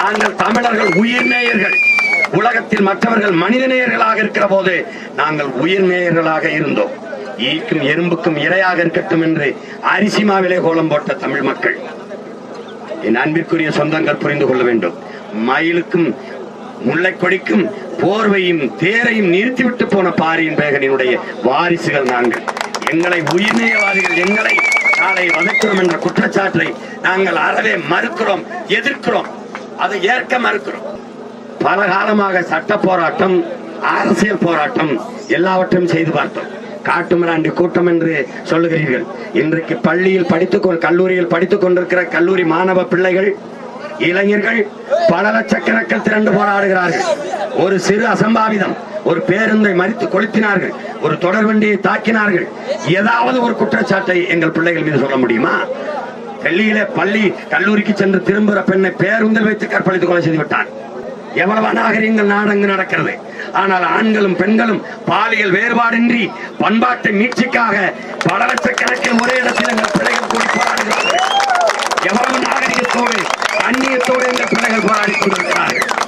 நாங்கள் தமிழர்கள் உயிர் நேயர்கள். உலகத்தில் மற்றவர்கள் மனித நேயர்களாக இருக்கிற போது நாங்கள் உயிர் நேயர்களாக இருந்தோம். ஈக்கும் எறும்புக்கும் இரையாக இருக்கட்டும் என்று அரிசி மாவிலே கோலம் போட்ட தமிழ் மக்கள். என் அன்பிற்குரிய சொந்தங்கள் புரிந்து கொள்ள வேண்டும். மயிலுக்கும் முல்லை கொடிக்கும் போர்வையும் தேரையும் நிறுத்திவிட்டு போன பாரியின் பேகனினுடைய வாரிசுகள் நாங்கள். எங்களை உயிர்நேயவாதிகள் எங்களை நாளை வதக்கிறோம் என்ற குற்றச்சாட்டை நாங்கள் அறவே மறுக்கிறோம் எதிர்க்கிறோம். அதை ஏற்க மறுக்கிறோம். பல காலமாக சட்ட போராட்டம் அரசியல் போராட்டம் எல்லாவற்றையும் செய்து பார்த்தோம். காட்டுமிராண்டி கூட்டம் என்று சொல்லுகிறீர்கள். இன்றைக்கு பள்ளியில் படித்துக் கொ- கல்லூரியில் படித்துக் கொண்டிருக்கிற கல்லூரி மாணவ பிள்ளைகள் இளைஞர்கள் பல லட்சக்கணக்கில் திரண்டு போராடுகிறார்கள். ஒரு சிறு அசம்பாவிதம் ஒரு பேருந்தை மறித்து கொளுத்தினார்கள் ஒரு தொடர் வண்டியை தாக்கினார்கள். ஏதாவது ஒரு குற்றச்சாட்டை எங்கள் பிள்ளைகள் மீது சொல்ல முடியுமா? டெல்லியிலே பள்ளி கல்லூரிக்கு சென்று திரும்புகிற பெண்ணை பேருந்தில் வைத்து கற்பழித்து கொலை செய்து விட்டான் எவ்வளவு அநாகரிகங்கள் நாடங்கு நடக்கிறது. ஆனால் ஆண்களும் பெண்களும் பாலியல் வேறுபாடின்றி பண்பாட்டு மீட்சிக்காக பல லட்சக்கணக்கில் ஒரே இடத்தில் எங்கள் பிள்ளைகள் கூடி போராடுகிறார்கள். எவ்வளவு நாகரிகத்தோடு அந்நியத்தோடு எங்கள் பிள்ளைகள் போராடி கொண்டிருக்கிறார்கள்.